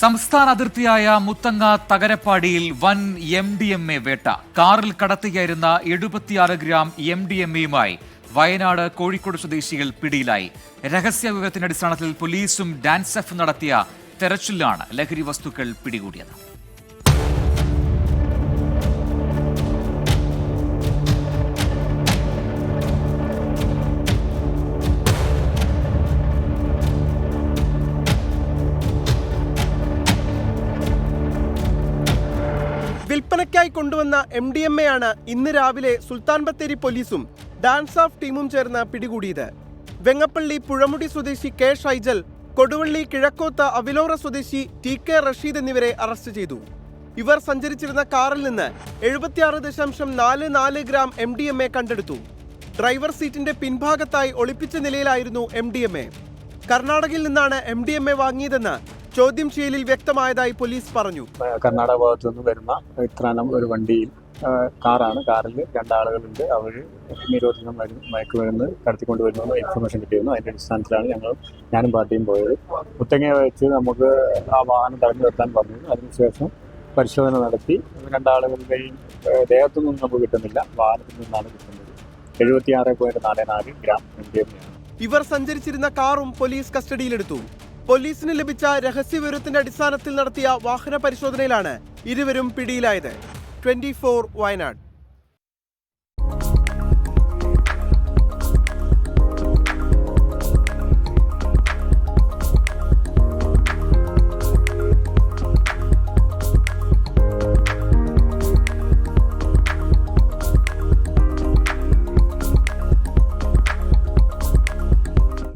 സംസ്ഥാന അതിർത്തിയായ മുത്തങ്ങ തകരപ്പാടിയിൽ വൻ എം ഡി എം എ വേട്ട. കാറിൽ കടത്തുകയായിരുന്ന എഴുപത്തിയാറ് ഗ്രാം എം ഡി എം എയുമായി വയനാട് കോഴിക്കോട് സ്വദേശികൾ പിടിയിലായി. രഹസ്യ വിവരത്തിന്റെ അടിസ്ഥാനത്തിൽ പോലീസും ഡാൻസെഫ് നടത്തിയ തെരച്ചിലാണ് ലഹരി വസ്തുക്കൾ പിടികൂടിയത്. വിൽപ്പനയ്ക്കായി കൊണ്ടുവന്ന എം ഡി എം എ ആണ് ഇന്ന് രാവിലെ സുൽത്താൻ ബത്തേരി പോലീസും ഡാൻസ് ഓഫ് ടീമും ചേർന്ന് പിടികൂടിയത്. വെങ്ങപ്പള്ളി പുഴമുടി സ്വദേശി കെ ഷൈജൽ കൊടുവള്ളി കിഴക്കോത്ത് അവിലോറ സ്വദേശി ടി കെ റഷീദ് എന്നിവരെ അറസ്റ്റ് ചെയ്തു. ഇവർ സഞ്ചരിച്ചിരുന്ന കാറിൽ നിന്ന് എഴുപത്തിയാറ് ദശാംശം നാല് നാല് gram M D M A കണ്ടെടുത്തു. ഡ്രൈവർ സീറ്റിന്റെ പിൻഭാഗത്തായി ഒളിപ്പിച്ച നിലയിലായിരുന്നു എം ഡി എം എ കർണാടകയിൽ നിന്നാണ് എം ഡി എം എ വാങ്ങിയതെന്ന് ചോദ്യം ചെയ്യലിൽ വ്യക്തമായതായി പോലീസ് പറഞ്ഞു. കർണാടക ഭാഗത്തു നിന്ന് വരുന്ന ഇത്രാനം ഒരു വണ്ടിയിൽ കാറാണ്. കാറിൽ രണ്ടാളുകളുണ്ട്. അവർ നിരോധനം മരുന്ന് മയക്കുമരുന്ന് കടത്തിക്കൊണ്ട് വരുന്നു ഇൻഫർമേഷൻ കിട്ടിയിരുന്നു. അതിന്റെ അടിസ്ഥാനത്തിലാണ് ഞങ്ങൾ ഞാനും പാർട്ടിയും പോയത്. മുത്തങ്ങ വെച്ച് നമുക്ക് ആ വാഹനം തടഞ്ഞു നിർത്താൻ പറഞ്ഞു. അതിനുശേഷം പരിശോധന നടത്തി. രണ്ടാളുകളുടെയും ദേഹത്തു നിന്നും നമുക്ക് കിട്ടുന്നില്ല. വാഹനത്തിൽ നിന്നാണ് കിട്ടുന്നത്. എഴുപത്തിയാറ് പോയിന്റ് നാല് നാല് ഗ്രാം എം ഡി എം ഇവർ സഞ്ചരിച്ചിരുന്ന കാറും പോലീസ് കസ്റ്റഡിയിലെടുത്തു. പോലീസിന് ലഭിച്ച രഹസ്യവിവരത്തിന്റെ അടിസ്ഥാനത്തിൽ നടത്തിയ വാഹന പരിശോധനയിലാണ് ഇരുവരും പിടിയിലായത്. ട്വന്റി വയനാട്.